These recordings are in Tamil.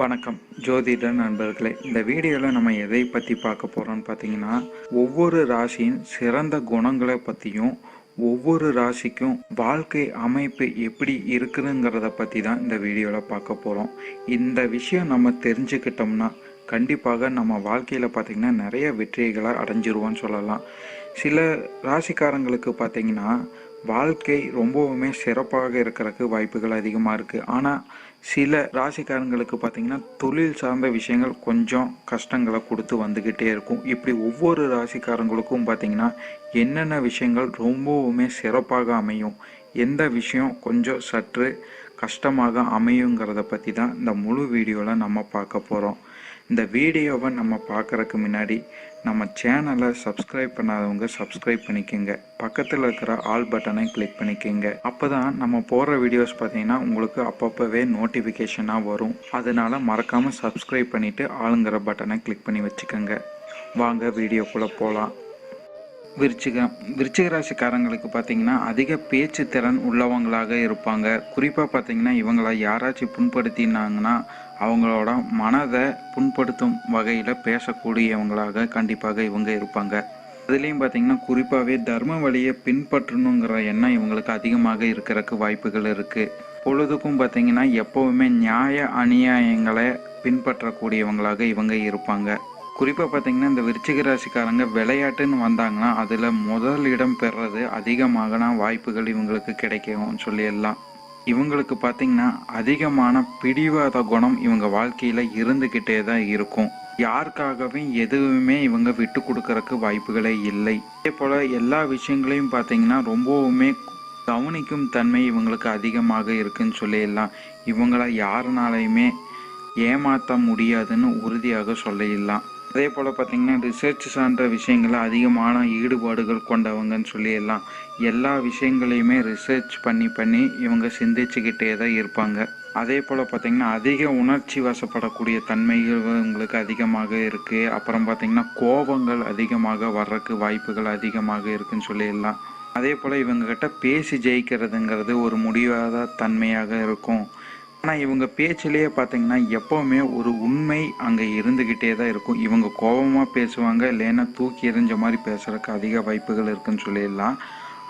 வணக்கம். ஜோதிட நண்பர்களே இந்த வீடியோவில் நம்ம எதை பற்றி பார்க்க போகிறோம்னு பார்த்தீங்கன்னா ஒவ்வொரு ராசியின் சிறந்த குணங்களை பற்றியும் ஒவ்வொரு ராசிக்கும் வாழ்க்கை அமைப்பு எப்படி இருக்குதுங்கிறத பற்றி தான் இந்த வீடியோவில் பார்க்க போகிறோம் இந்த விஷயம் நம்ம தெரிஞ்சுக்கிட்டோம்னா கண்டிப்பாக நம்ம வாழ்க்கையில் பார்த்திங்கன்னா நிறைய வெற்றிகளை அடைஞ்சிருவோன்னு சொல்லலாம். சில ராசிக்காரங்களுக்கு பார்த்திங்கன்னா வாழ்க்கை ரொம்பவுமே சிறப்பாக இருக்கிறதுக்கு வாய்ப்புகள் அதிகமாக இருக்குது ஆனால் சில ராசிக்காரங்களுக்கு பார்த்திங்கன்னா தொழில் சார்ந்த விஷயங்கள் கொஞ்சம் கஷ்டங்களை கொடுத்து வந்துக்கிட்டே இருக்கும். இப்படி ஒவ்வொரு ராசிக்காரங்களுக்கும் பார்த்திங்கன்னா என்னென்ன விஷயங்கள் ரொம்பவுமே சிறப்பாக அமையும் எந்த விஷயம் கொஞ்சம் சற்று கஷ்டமாக அமையுங்கிறத பற்றி தான் இந்த முழு வீடியோவில் நம்ம பார்க்க போகிறோம் இந்த வீடியோவை நம்ம பார்க்குறக்கு முன்னாடி நம்ம சேனலை சப்ஸ்கிரைப் பண்ணாதவங்க சப்ஸ்கிரைப் பண்ணிக்கோங்க. பக்கத்தில் இருக்கிற ஆல் பட்டனை கிளிக் பண்ணிக்கோங்க. அப்போ தான் நம்ம போடுற வீடியோஸ் பார்த்தீங்கன்னா உங்களுக்கு அப்பப்போவே நோட்டிஃபிகேஷனாக வரும். அதனால் மறக்காமல் சப்ஸ்கிரைப் பண்ணிவிட்டு ஆளுங்கிற பட்டனை கிளிக் பண்ணி வச்சுக்கோங்க. வாங்க வீடியோக்குள்ளே போகலாம் விருச்சிகம். விருச்சிக ராசிக்காரங்களுக்கு பார்த்தீங்கன்னா அதிக பேச்சு திறன் உள்ளவங்களாக இருப்பாங்க. குறிப்பாக பார்த்தீங்கன்னா இவங்கள யாராச்சும் புண்படுத்தினாங்கன்னா அவங்களோட மனதை புண்படுத்தும் வகையில் பேசக்கூடியவங்களாக கண்டிப்பாக இவங்க இருப்பாங்க. அதுலேயும் பார்த்தீங்கன்னா குறிப்பாகவே தர்ம வழியை பின்பற்றணுங்கிற எண்ணம் இவங்களுக்கு அதிகமாக இருக்கிறதுக்கு வாய்ப்புகள் இருக்குது பொழுதுக்கும் பார்த்தீங்கன்னா எப்போவுமே நியாய அநியாயங்களை பின்பற்றக்கூடியவங்களாக இவங்க இருப்பாங்க. குறிப்பாக பார்த்தீங்கன்னா இந்த விருச்சிக ராசிக்காரங்க விளையாட்டுன்னு வந்தாங்கன்னா அதில் முதல் இடம் பெறது அதிகமான வாய்ப்புகள் இவங்களுக்கு கிடைக்கும் சொல்லிடலாம் இவங்களுக்கு பார்த்தீங்கன்னா அதிகமான பிடிவாத குணம் இவங்க வாழ்க்கையில் இருந்துக்கிட்டே தான் இருக்கும். யாருக்காகவே எதுவுமே இவங்க விட்டு கொடுக்கறக்கு வாய்ப்புகளே இல்லை. அதே போல் எல்லா விஷயங்களையும் பார்த்தீங்கன்னா ரொம்பவுமே கவனிக்கும் தன்மை இவங்களுக்கு அதிகமாக இருக்குன்னு சொல்லிடலாம். இவங்கள யாருனாலையுமே ஏமாற்ற முடியாதுன்னு உறுதியாக சொல்லிடலாம். அதே போல் பார்த்திங்கன்னா ரிசர்ச் சார்ந்த விஷயங்களில் அதிகமான ஈடுபாடுகள் கொண்டவங்கன்னு சொல்லிடலாம். எல்லா விஷயங்களையுமே ரிசர்ச் பண்ணி பண்ணி இவங்க சிந்திச்சுக்கிட்டே தான் இருப்பாங்க. அதே போல் பார்த்திங்கன்னா அதிக உணர்ச்சி வசப்படக்கூடிய தன்மைகள் உங்களுக்கு அதிகமாக இருக்குது அப்புறம் பார்த்திங்கன்னா கோபங்கள் அதிகமாக வர்றதுக்கு வாய்ப்புகள் அதிகமாக இருக்குன்னு சொல்லிடலாம். அதே போல் இவங்கக்கிட்ட பேசி ஜெயிக்கிறதுங்கிறது ஒரு முடியாத தன்மையாக இருக்கும். ஆனால் இவங்க பேச்சிலேயே பார்த்தீங்கன்னா எப்போவுமே ஒரு உண்மை அங்கே இருந்துக்கிட்டே தான் இருக்கும். இவங்க கோபமாக பேசுவாங்க இல்லைன்னா தூக்கி எறிஞ்ச மாதிரி பேசுகிறதுக்கு அதிக வாய்ப்புகள் இருக்குன்னு சொல்லிடலாம்.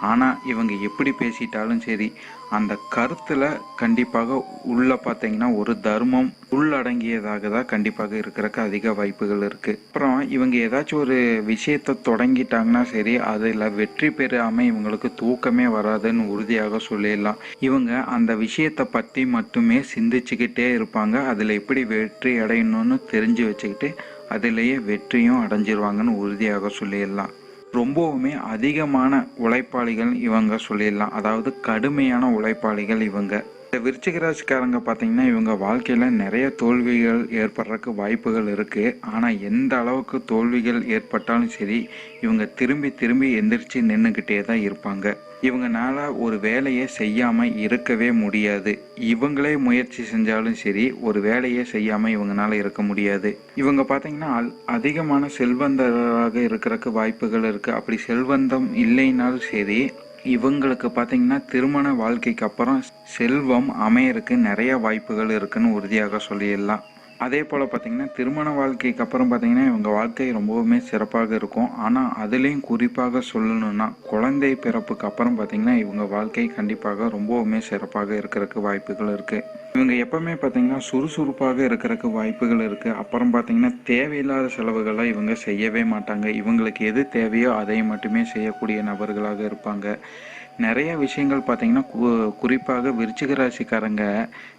ஆனால் இவங்க எப்படி பேசிட்டாலும் சரி அந்த கருத்தில் கண்டிப்பாக உள்ளே பார்த்தீங்கன்னா ஒரு தர்மம் உள்ளடங்கியதாக தான் கண்டிப்பாக இருக்கிறக்கு அதிக வாய்ப்புகள் இருக்குது அப்புறம் இவங்க ஏதாச்சும் ஒரு விஷயத்தை தொடங்கிட்டாங்கன்னா சரி அதில் வெற்றி பெறாமல் இவங்களுக்கு தூக்கமே வராதுன்னு உறுதியாக சொல்லிடலாம். இவங்க அந்த விஷயத்தை பற்றி மட்டுமே சிந்திச்சுக்கிட்டே இருப்பாங்க. அதில் எப்படி வெற்றி அடையணும்னு தெரிஞ்சு வச்சுக்கிட்டு அதிலேயே வெற்றியும் அடைஞ்சிருவாங்கன்னு உறுதியாக சொல்லிடலாம். ரொம்பவுமே அதிகமான உழைப்பாளிகள் இவங்க சொல்லிடலாம். அதாவது கடுமையான உழைப்பாளிகள் இவங்க. இந்த விருச்சிகராசிக்காரங்க பார்த்தீங்கன்னா இவங்க வாழ்க்கையில் நிறைய தோல்விகள் ஏற்படுறதுக்கு வாய்ப்புகள் இருக்குது ஆனால் எந்த அளவுக்கு தோல்விகள் ஏற்பட்டாலும் சரி இவங்க திரும்பி திரும்பி எந்திரிச்சு நின்றுக்கிட்டே தான் இருப்பாங்க. இவங்கனால ஒரு வேலையை செய்யாமல் இருக்கவே முடியாது. இவங்களே முயற்சி செஞ்சாலும் சரி ஒரு வேலையை செய்யாமல் இவங்கனால இருக்க முடியாது. இவங்க பார்த்தீங்கன்னா அதிகமான செல்வந்தராக இருக்கிறக்கு வாய்ப்புகள் இருக்குது அப்படி செல்வந்தம் இல்லைனாலும் சரி இவங்களுக்கு பார்த்தீங்கன்னா திருமண வாழ்க்கைக்கு அப்புறம் செல்வம் அமையறக்கு நிறைய வாய்ப்புகள் இருக்குன்னு உறுதியாக சொல்லிடலாம். அதே போல் பார்த்தீங்கன்னா திருமண வாழ்க்கைக்கு அப்புறம் பார்த்தீங்கன்னா இவங்க வாழ்க்கை ரொம்பவுமே சிறப்பாக இருக்கும். ஆனால் அதுலேயும் குறிப்பாக சொல்லணும்னா குழந்தை பிறப்புக்கு அப்புறம் பார்த்தீங்கன்னா இவங்க வாழ்க்கை கண்டிப்பாக ரொம்பவுமே சிறப்பாக இருக்கிறதுக்கு வாய்ப்புகள் இருக்குது இவங்க எப்பவுமே பார்த்தீங்கன்னா சுறுசுறுப்பாக இருக்கிறதுக்கு வாய்ப்புகள் இருக்குது அப்புறம் பார்த்தீங்கன்னா தேவையில்லாத செலவுகளை இவங்க செய்யவே மாட்டாங்க. இவங்களுக்கு எது தேவையோ அதை மட்டுமே செய்யக்கூடிய நபர்களாக இருப்பாங்க. நிறைய விஷயங்கள் பார்த்தீங்கன்னா கு குறிப்பாக விருச்சிக ராசிக்காரங்க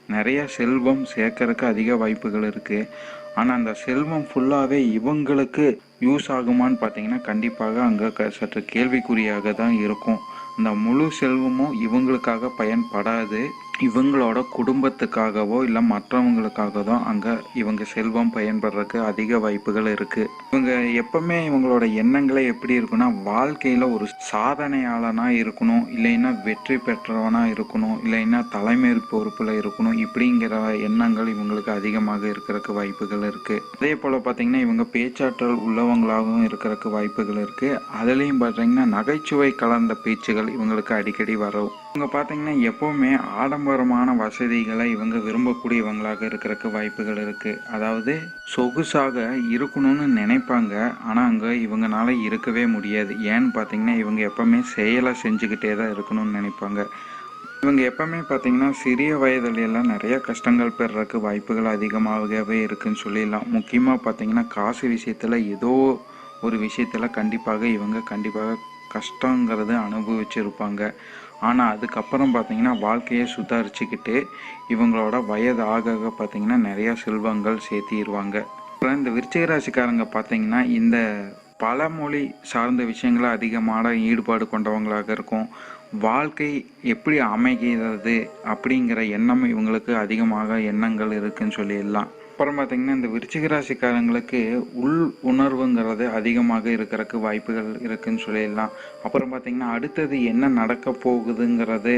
நிறைய செல்வம் சேர்க்கறதுக்கு அதிக வாய்ப்புகள் இருக்குது ஆனால் அந்த செல்வம் ஃபுல்லாகவே இவங்களுக்கு யூஸ் ஆகுமான்னு பார்த்தீங்கன்னா கண்டிப்பாக அங்கே க சற்று கேள்விக்குறியாக தான் இருக்கும். இந்த முழு செல்வமும் இவங்களுக்காக பயன்படாது. இவங்களோட குடும்பத்துக்காகவோ இல்லை மற்றவங்களுக்காக தான் அங்கே இவங்க செல்வம் பயன்படுறதுக்கு அதிக வாய்ப்புகள் இருக்குது இவங்க எப்பவுமே இவங்களோட எண்ணங்களே எப்படி இருக்குன்னா வாழ்க்கையில் ஒரு சாதனையாளனாக இருக்கணும் இல்லைன்னா வெற்றி பெற்றவனாக இருக்கணும் இல்லைன்னா தலைமை பொறுப்பில் இருக்கணும் இப்படிங்கிற எண்ணங்கள் இவங்களுக்கு அதிகமாக இருக்கிறதுக்கு வாய்ப்புகள் இருக்குது அதே போல் பார்த்திங்கன்னா இவங்க பேச்சாற்றல் உள்ளவங்களாகவும் இருக்கிறதுக்கு வாய்ப்புகள் இருக்குது அதுலேயும் பார்த்திங்கன்னா நகைச்சுவை கலந்த பேச்சுகள் இவங்களுக்கு அடிக்கடி வரும். இவங்க பார்த்தீங்கன்னா எப்போவுமே ஆடம்பரமான வசதிகளை இவங்க விரும்பக்கூடியவங்களாக இருக்கிறதுக்கு வாய்ப்புகள் இருக்குது அதாவது சொகுசாக இருக்கணும்னு நினைப்பாங்க. ஆனால் அங்கே இவங்கனால இருக்கவே முடியாது. ஏன்னு பார்த்தீங்கன்னா இவங்க எப்போவுமே செயலை செஞ்சுக்கிட்டே தான் இருக்கணும்னு நினைப்பாங்க. இவங்க எப்பவுமே பார்த்தீங்கன்னா சிறிய வயதுலையெல்லாம் நிறைய கஷ்டங்கள் பெறறதுக்கு வாய்ப்புகள் அதிகமாகவே இருக்குன்னு சொல்லிடலாம். முக்கியமாக பார்த்தீங்கன்னா காசு விஷயத்தில் ஏதோ ஒரு விஷயத்தில் கண்டிப்பாக இவங்க கண்டிப்பாக கஷ்டங்கிறத அனுபவிச்சிருப்பாங்க. ஆனால் அதுக்கப்புறம் பார்த்தீங்கன்னா வாழ்க்கையை சுதாரிச்சுக்கிட்டு இவங்களோட வயது ஆக ஆக பார்த்தீங்கன்னா நிறையா செல்வங்கள் சேர்த்திடுவாங்க அப்புறம் இந்த விருச்சிகராசிக்காரங்க பார்த்தீங்கன்னா இந்த பழமொழி சார்ந்த விஷயங்கள அதிகமான ஈடுபாடு கொண்டவங்களாக இருக்கும். வாழ்க்கை எப்படி அமைகிறது அப்படிங்கிற எண்ணம் இவங்களுக்கு அதிகமாக எண்ணங்கள் இருக்குன்னு சொல்லிடலாம். அப்புறம் பார்த்தீங்கன்னா இந்த விருச்சிக ராசிக்காரங்களுக்கு உள் உணர்வுங்கிறது அதிகமாக இருக்கிறதுக்கு வாய்ப்புகள் இருக்குன்னு சொல்லிடலாம். அப்புறம் பார்த்தீங்கன்னா அடுத்தது என்ன நடக்க போகுதுங்கிறது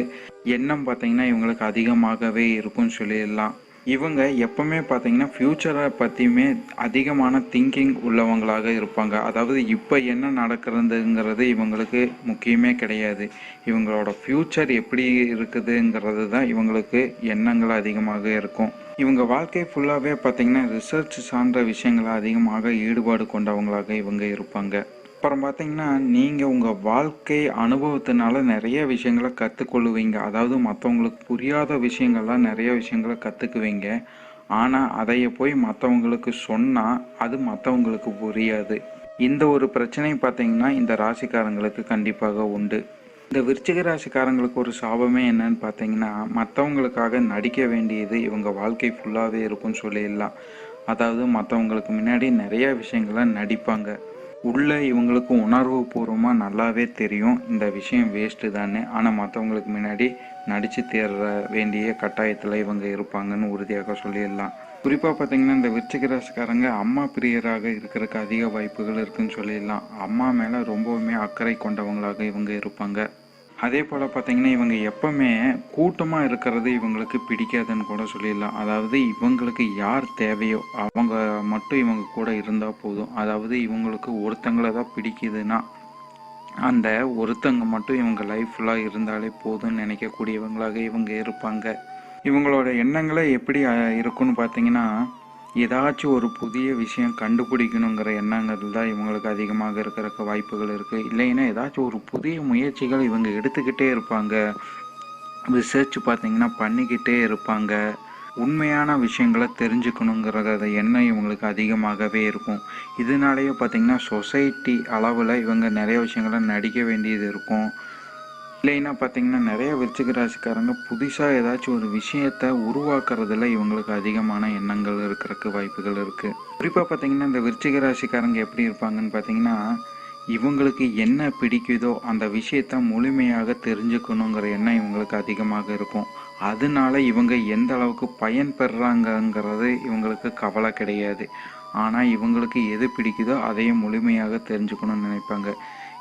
எண்ணம் பார்த்தீங்கன்னா இவங்களுக்கு அதிகமாகவே இருக்கும்னு சொல்லிடலாம். இவங்க எப்பவுமே பார்த்தீங்கன்னா ஃப்யூச்சரை பற்றியுமே அதிகமான திங்கிங் உள்ளவங்களாக இருப்பாங்க. அதாவது இப்போ என்ன நடக்கிறதுங்கிறது இவங்களுக்கு முக்கியமே கிடையாது. இவங்களோட ஃப்யூச்சர் எப்படி இருக்குதுங்கிறது தான் இவங்களுக்கு எண்ணங்கள் அதிகமாக இருக்கும். இவங்க வாழ்க்கை ஃபுல்லாகவே பார்த்தீங்கன்னா ரிசர்ச் சார்ந்த விஷயங்களை அதிகமாக ஈடுபாடு கொண்டவங்களாக இவங்க இருப்பாங்க. அப்புறம் பார்த்தீங்கன்னா நீங்கள் உங்கள் வாழ்க்கை அனுபவத்தினால நிறைய விஷயங்களை கற்றுக்கொள்ளுவீங்க அதாவது மற்றவங்களுக்கு புரியாத விஷயங்கள்லாம் நிறைய விஷயங்களை கற்றுக்குவீங்க ஆனால் அதைய போய் மற்றவங்களுக்கு சொன்னால் அது மற்றவங்களுக்கு புரியாது. இந்த ஒரு பிரச்சனை பார்த்தீங்கன்னா இந்த ராசிக்காரங்களுக்கு கண்டிப்பாக உண்டு. இந்த விருச்சிக ராசிக்காரங்களுக்கு ஒரு சாபமே என்னன்னு பார்த்தீங்கன்னா மற்றவங்களுக்காக நடிக்க வேண்டியது இவங்க வாழ்க்கை ஃபுல்லாகவே இருக்கும்னு சொல்லிடலாம். அதாவது மற்றவங்களுக்கு முன்னாடி நிறைய விஷயங்களை நடிப்பாங்க. உள்ள இவங்களுக்கு உணர்வு பூர்வமாக நல்லாவே தெரியும். இந்த விஷயம் வேஸ்ட்டு தானே. ஆனால் மற்றவங்களுக்கு முன்னாடி நடித்து தேர்ற வேண்டிய கட்டாயத்தில் இவங்க இருப்பாங்கன்னு உறுதியாக சொல்லிடலாம். குறிப்பாக பார்த்தீங்கன்னா இந்த விருச்சிக ராசிக்காரங்க அம்மா பிரியராக இருக்கிறதுக்கு அதிக வாய்ப்புகள் இருக்குன்னு சொல்லிடலாம். அம்மா மேலே ரொம்பவுமே அக்கறை கொண்டவங்களாக இவங்க இருப்பாங்க. அதே போல் பார்த்தீங்கன்னா இவங்க எப்பவுமே கூட்டமாக இருக்கிறது இவங்களுக்கு பிடிக்காதுன்னு கூட சொல்லிடலாம். அதாவது இவங்களுக்கு யார் தேவையோ அவங்க மட்டும் இவங்க கூட இருந்தால் போதும். அதாவது இவங்களுக்கு ஒருத்தங்களை தான் பிடிக்குதுன்னா அந்த ஒருத்தங்க மட்டும் இவங்க லைஃப் ஃபுல்லாக இருந்தாலே போதும்னு நினைக்கக்கூடியவங்களாக இவங்க இருப்பாங்க. இவங்களோட எண்ணங்களே எப்படி இருக்குன்னு பார்த்தீங்கன்னா ஏதாச்சும் ஒரு புதிய விஷயம் கண்டுபிடிக்கணுங்கிற எண்ணங்கள் தான் இவங்களுக்கு அதிகமாக இருக்கிறக்க வாய்ப்புகள் இருக்குது இல்லைன்னா ஏதாச்சும் ஒரு புதிய முயற்சிகள் இவங்க எடுத்துக்கிட்டே இருப்பாங்க. ரிசர்ச் பார்த்தீங்கன்னா பண்ணிக்கிட்டே இருப்பாங்க. உண்மையான விஷயங்களை தெரிஞ்சுக்கணுங்கிறத எண்ணம் இவங்களுக்கு அதிகமாகவே இருக்கும். இதனாலேயே பார்த்தீங்கன்னா சொசைட்டி அளவில் இவங்க நிறைய விஷயங்களை நடிக்க வேண்டியது இருக்கும். இல்லைன்னா பார்த்தீங்கன்னா நிறைய விருச்சிக ராசிக்காரங்க புதுசாக ஏதாச்சும் ஒரு விஷயத்தை உருவாக்குறதுல இவங்களுக்கு அதிகமான எண்ணங்கள் இருக்கிறதுக்கு வாய்ப்புகள் இருக்குது குறிப்பாக பார்த்தீங்கன்னா இந்த விருச்சிக ராசிக்காரங்க எப்படி இருப்பாங்கன்னு பார்த்தீங்கன்னா இவங்களுக்கு என்ன பிடிக்குதோ அந்த விஷயத்த முழுமையாக தெரிஞ்சுக்கணுங்கிற எண்ணம் இவங்களுக்கு அதிகமாக இருக்கும். அதனால இவங்க எந்த அளவுக்கு பயன் பெறுறாங்கங்கிறது இவங்களுக்கு கவலை கிடையாது. ஆனால் இவங்களுக்கு எது பிடிக்குதோ அதையும் முழுமையாக தெரிஞ்சுக்கணும்னு நினைப்பாங்க.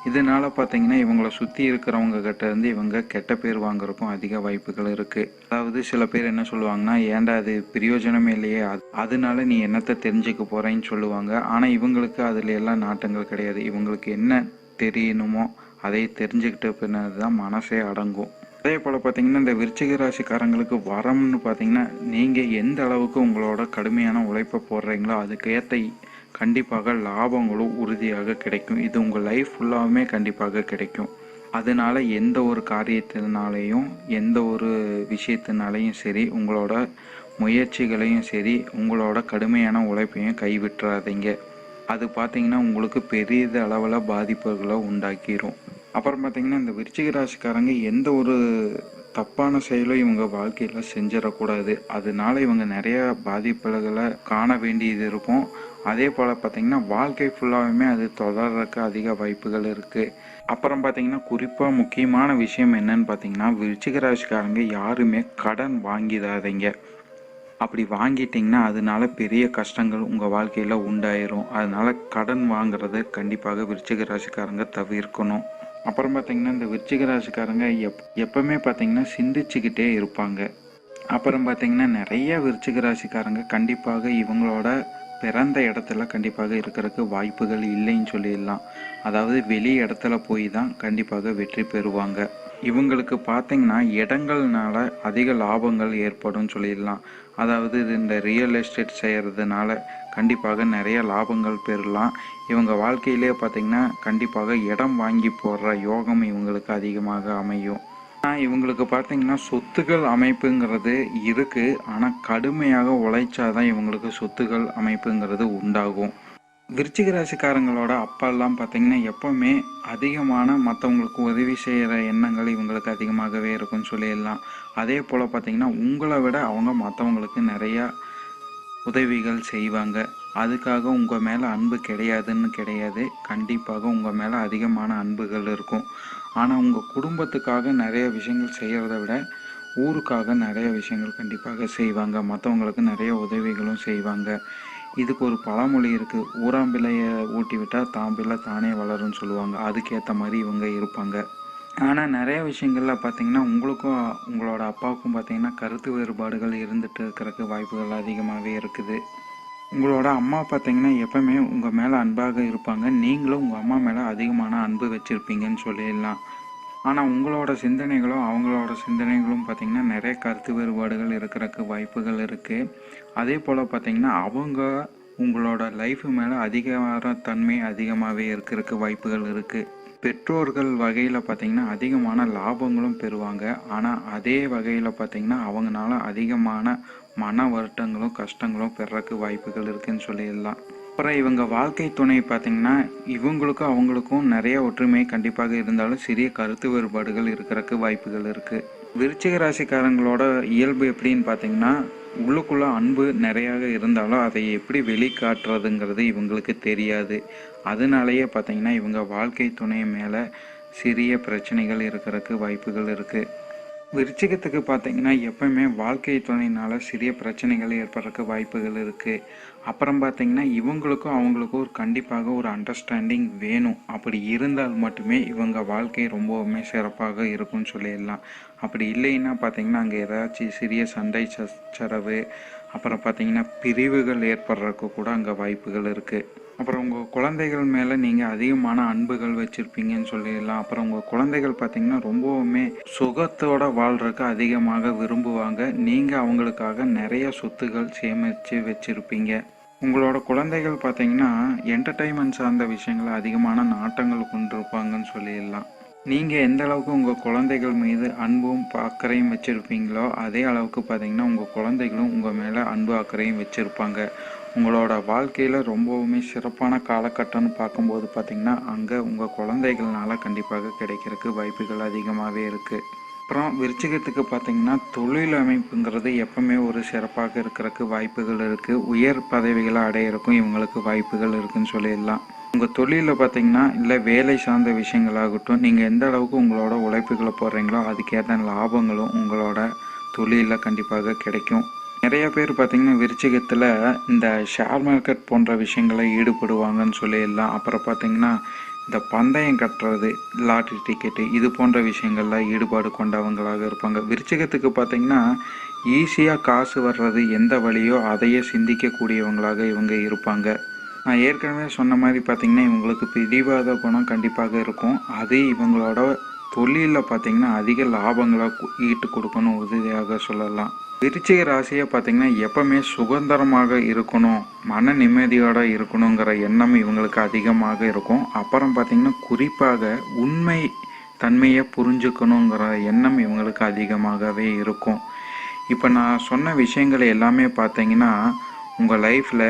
இதனால பார்த்தீங்கன்னா இவங்களை சுற்றி இருக்கிறவங்க கிட்ட இருந்து இவங்க கெட்ட பேர் வாங்குறதுக்கும் அதிக வாய்ப்புகள் இருக்குது அதாவது சில பேர் என்ன சொல்லுவாங்கன்னா ஏன்டா அது பிரயோஜனமே இல்லையே அது- அதனால நீ என்னத்தை தெரிஞ்சுக்க போகிறேன்னு சொல்லுவாங்க. ஆனால் இவங்களுக்கு அதில் எல்லாம் நாட்டங்கள் கிடையாது. இவங்களுக்கு என்ன தெரியணுமோ அதை தெரிஞ்சுக்கிட்ட பின்னாடி தான் மனசே அடங்கும். அதே போல் பார்த்தீங்கன்னா இந்த விருச்சிக ராசிக்காரங்களுக்கு வரம்னு பார்த்தீங்கன்னா நீங்கள் எந்த அளவுக்கு உங்களோட கடுமையான உழைப்பை போடுறீங்களோ அதுக்கேற்ற கண்டிப்பாக லாபங்களும் உறுதியாக கிடைக்கும். இது உங்கள் லைஃப் ஃபுல்லாகவுமே கண்டிப்பாக கிடைக்கும். அதனால எந்த ஒரு காரியத்தினாலேயும் எந்த ஒரு விஷயத்தினாலையும் சரி உங்களோட முயற்சிகளையும் சரி உங்களோட கடுமையான உழைப்பையும் கைவிட்டுறாதீங்க. அது பார்த்தீங்கன்னா உங்களுக்கு பெரிய அளவில் பாதிப்புகளை உண்டாக்கிடும் அப்புறம் பார்த்தீங்கன்னா இந்த விருச்சிக ராசிக்காரங்க எந்த ஒரு தப்பான செயலும் இவங்க வாழ்க்கையில் செஞ்சிடக்கூடாது. அதனால இவங்க நிறைய பாதிப்புகளை காண வேண்டியது இருக்கும். அதே போல் பார்த்தீங்கன்னா வாழ்க்கை ஃபுல்லாகவுமே அது தொடர்றதுக்கு அதிக வாய்ப்புகள் இருக்குது அப்புறம் பார்த்தீங்கன்னா குறிப்பாக முக்கியமான விஷயம் என்னன்னு பார்த்தீங்கன்னா விருச்சிக ராசிக்காரங்க யாருமே கடன் வாங்கிடாதீங்க. அப்படி வாங்கிட்டிங்கன்னா அதனால பெரிய கஷ்டங்கள் உங்கள் வாழ்க்கையில் உண்டாயிரும். அதனால கடன் வாங்குறத கண்டிப்பாக விருச்சிக ராசிக்காரங்க தவிர்க்கணும். அப்புறம் பார்த்தீங்கன்னா இந்த விருச்சிக ராசிக்காரங்க எப் எப்பவுமே பார்த்தீங்கன்னா சிந்திச்சுக்கிட்டே இருப்பாங்க. அப்புறம் பார்த்தீங்கன்னா நிறைய விருச்சிக ராசிக்காரங்க கண்டிப்பாக இவங்களோட பிறந்த இடத்துல கண்டிப்பாக இருக்கிறதுக்கு வாய்ப்புகள் இல்லைன்னு சொல்லிடலாம். அதாவது வெளி இடத்துல போய் தான் கண்டிப்பாக வெற்றி பெறுவாங்க. இவங்களுக்கு பார்த்தீங்கன்னா இடங்கள்னால அதிக லாபங்கள் ஏற்படும் சொல்லிடலாம். அதாவது இது இந்த ரியல் எஸ்டேட் செய்கிறதுனால கண்டிப்பாக நிறைய லாபங்கள் பெறலாம். இவங்க வாழ்க்கையிலே பார்த்தீங்கன்னா கண்டிப்பாக இடம் வாங்கி போடுற யோகம் இவங்களுக்கு அதிகமாக அமையும். ஆனால் இவங்களுக்கு பார்த்தீங்கன்னா சொத்துக்கள் அமைப்புங்கிறது இருக்குது ஆனால் கடுமையாக உழைச்சாதான் இவங்களுக்கு சொத்துக்கள் அமைப்புங்கிறது உண்டாகும். விருச்சிக ராசிக்காரங்களோட அப்பாலாம் பார்த்தீங்கன்னா எப்போவுமே அதிகமான மற்றவங்களுக்கு உதவி செய்கிற எண்ணங்கள் இவங்களுக்கு அதிகமாகவே இருக்கும்னு சொல்லிடலாம். அதே போல் பார்த்தீங்கன்னா உங்களை விட அவங்க மற்றவங்களுக்கு நிறையா உதவிகள் செய்வாங்க. அதுக்காக உங்கள் மேலே அன்பு கிடையாதுன்னு கிடையாது. கண்டிப்பாக உங்கள் மேலே அதிகமான அன்புகள் இருக்கும். ஆனால் உங்கள் குடும்பத்துக்காக நிறைய விஷயங்கள் செய்கிறத விட ஊருக்காக நிறைய விஷயங்கள் கண்டிப்பாக செய்வாங்க. மற்றவங்களுக்கு நிறைய உதவிகளும் செய்வாங்க. இதுக்கு ஒரு பழமொழி இருக்குது ஊராம்பிள்ளையை ஊட்டி விட்டால் தாம்பிள்ளை தானே வளரும்னு சொல்லுவாங்க. அதுக்கேற்ற மாதிரி இவங்க இருப்பாங்க. ஆனால் நிறைய விஷயங்களில் பார்த்தீங்கன்னா உங்களுக்கும் உங்களோட அப்பாவுக்கும் பார்த்தீங்கன்னா கருத்து வேறுபாடுகள் இருந்துட்டு இருக்கிறக்கு வாய்ப்புகள் அதிகமாகவே இருக்குது. உங்களோட அம்மா பார்த்தீங்கன்னா எப்பவுமே உங்கள் மேலே அன்பாக இருப்பாங்க. நீங்களும் உங்கள் அம்மா மேலே அதிகமான அன்பு வச்சுருப்பீங்கன்னு சொல்லிடலாம். ஆனால் உங்களோட சிந்தனைகளும் அவங்களோட சிந்தனைகளும் பார்த்தீங்கன்னா நிறைய கருத்து வேறுபாடுகள் இருக்கிறதுக்கு வாய்ப்புகள் இருக்குது அதே போல் பார்த்திங்கன்னா அவங்க உங்களோட லைஃப் மேலே அதிகார தன்மை அதிகமாகவே இருக்கிறதுக்கு வாய்ப்புகள் இருக்குது பெற்றோர்கள் வகையில் பார்த்திங்கன்னா அதிகமான லாபங்களும் பெறுவாங்க. ஆனால் அதே வகையில் பார்த்திங்கன்னா அவங்களால அதிகமான மன வருத்தங்களும் கஷ்டங்களும் பெறக்கு வாய்ப்புகள் இருக்குதுன்னு சொல்லிடலாம். அப்புறம் இவங்க வாழ்க்கை துணை பார்த்தீங்கன்னா இவங்களுக்கும் அவங்களுக்கும் நிறைய ஒற்றுமை கண்டிப்பாக இருந்தாலும் சிறிய கருத்து வேறுபாடுகள் இருக்கிறக்கு வாய்ப்புகள் இருக்குது விருச்சிக ராசிக்காரங்களோட இயல்பு எப்படின்னு பார்த்தீங்கன்னா உள்ளுக்குள்ள அன்பு நிறையாக இருந்தாலும் அதை எப்படி வெளிக்காட்டுறதுங்கிறது இவங்களுக்கு தெரியாது. அதனாலேயே பார்த்தீங்கன்னா இவங்க வாழ்க்கை துணை மேலே சிறிய பிரச்சனைகள் இருக்கிறதுக்கு வாய்ப்புகள் இருக்குது விருச்சிகத்துக்கு பார்த்தீங்கன்னா எப்பவுமே வாழ்க்கை துணையினால சிறிய பிரச்சனைகள் ஏற்படுறதுக்கு வாய்ப்புகள் இருக்குது அப்புறம் பார்த்தீங்கன்னா இவங்களுக்கும் அவங்களுக்கும் ஒரு கண்டிப்பாக ஒரு அண்டர்ஸ்டாண்டிங் வேணும். அப்படி இருந்தால் மட்டுமே இவங்க வாழ்க்கை ரொம்பவுமே சிறப்பாக இருக்கும்னு சொல்லிடலாம். அப்படி இல்லைன்னா பார்த்தீங்கன்னா அங்கே ஏதாச்சும் சிறிய சண்டை சச்சரவு அப்புறம் பார்த்தீங்கன்னா பிரிவுகள் ஏற்படுறதுக்கு கூட அங்கே வாய்ப்புகள் இருக்குது அப்புறம் உங்கள் குழந்தைகள் மேலே நீங்கள் அதிகமான அன்புகள் வச்சுருப்பீங்கன்னு சொல்லிடலாம். அப்புறம் உங்கள் குழந்தைகள் பார்த்தீங்கன்னா ரொம்பவுமே சுகத்தோட வாழ்கிறக்கு அதிகமாக விரும்புவாங்க. நீங்கள் அவங்களுக்காக நிறைய சொத்துகள் சேமித்து வச்சுருப்பீங்க. உங்களோட குழந்தைகள் பார்த்தீங்கன்னா என்டர்டைன்மெண்ட் சார்ந்த விஷயங்களை அதிகமான நாட்டங்கள் கொண்டிருப்பாங்கன்னு சொல்லிடலாம். நீங்கள் எந்த அளவுக்கு உங்கள் குழந்தைகள் மீது அன்பும் அக்கறையும் வச்சுருப்பீங்களோ அதே அளவுக்கு பார்த்தீங்கன்னா உங்கள் குழந்தைகளும் உங்கள் மேலே அன்பு அக்கறையும் வச்சுருப்பாங்க. உங்களோட வாழ்க்கையில் ரொம்பவுமே சிறப்பான காலகட்டம்னு பார்க்கும்போது பார்த்திங்கன்னா அங்கே உங்கள் குழந்தைகள்னால கண்டிப்பாக கிடைக்கிறதுக்கு வாய்ப்புகள் அதிகமாகவே இருக்குது அப்புறம் விருச்சிகத்துக்கு பார்த்தீங்கன்னா தொழில் அமைப்புங்கிறது எப்பவுமே ஒரு சிறப்பாக இருக்கிறதுக்கு வாய்ப்புகள் இருக்குது உயர் பதவிகளை அடையிறக்கும் இவங்களுக்கு வாய்ப்புகள் இருக்குன்னு சொல்லிடலாம். உங்கள் தொழிலில் பார்த்தீங்கன்னா இல்லை வேலை சார்ந்த விஷயங்களாகட்டும் நீங்கள் எந்த அளவுக்கு உங்களோட உழைப்புகளை போடுறீங்களோ அதுக்கேற்ற லாபங்களும் உங்களோட தொழிலில் கண்டிப்பாக கிடைக்கும். நிறைய பேர் பார்த்திங்கன்னா விருச்சிகத்தில் இந்த ஷேர் மார்க்கெட் போன்ற விஷயங்களை ஈடுபடுவாங்கன்னு சொல்லிடலாம் அப்புறம் பார்த்தீங்கன்னா இந்த பந்தயம் கட்டுறது லாட்ரி டிக்கெட்டு இது போன்ற விஷயங்களில் ஈடுபாடு கொண்டவங்களாக இருப்பாங்க. விருச்சிகத்துக்கு பார்த்தீங்கன்னா ஈஸியாக காசு வர்றது எந்த வழியோ அதையே சிந்திக்கக்கூடியவங்களாக இவங்க இருப்பாங்க. நான் ஏற்கனவே சொன்ன மாதிரி பார்த்தீங்கன்னா இவங்களுக்கு பிடிவாத குணம் கண்டிப்பாக இருக்கும். அது இவங்களோட தொழிலில் பார்த்தீங்கன்னா அதிக லாபங்களை ஈட்டு கொடுக்கணும் உதவியாக சொல்லலாம். விருச்சிக ராசியை பார்த்தீங்கன்னா எப்பவுமே சுதந்திரமாக இருக்கணும் மன நிம்மதியோட இருக்கணுங்கிற எண்ணம் இவங்களுக்கு அதிகமாக இருக்கும். அப்புறம் பார்த்தீங்கன்னா குறிப்பாக உண்மை தன்மையை புரிஞ்சுக்கணுங்கிற எண்ணம் இவங்களுக்கு அதிகமாகவே இருக்கும். இப்போ நான் சொன்ன விஷயங்கள் எல்லாமே பார்த்தீங்கன்னா உங்கள் லைஃப்பில்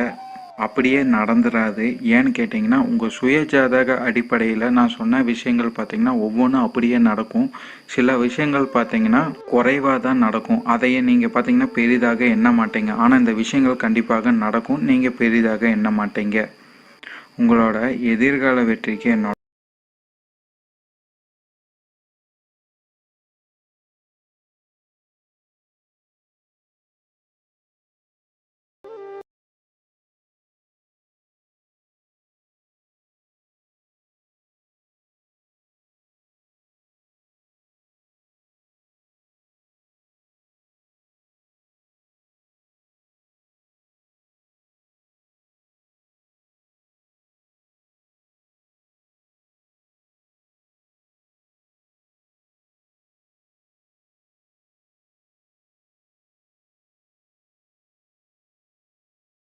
அப்படியே நடந்துடாது ஏன்னு கேட்டிங்கன்னா உங்கள் சுயஜாதக அடிப்படையில் நான் சொன்ன விஷயங்கள் பார்த்தீங்கன்னா ஒவ்வொன்றும் அப்படியே நடக்கும். சில விஷயங்கள் பார்த்தீங்கன்னா குறைவாக தான் நடக்கும். அதையே நீங்கள் பார்த்தீங்கன்னா பெரிதாக எண்ண மாட்டீங்க. ஆனால் இந்த விஷயங்கள் கண்டிப்பாக நடக்கும். நீங்கள் பெரிதாக எண்ண மாட்டீங்க. உங்களோட எதிர்கால வெற்றிக்கு என்னோட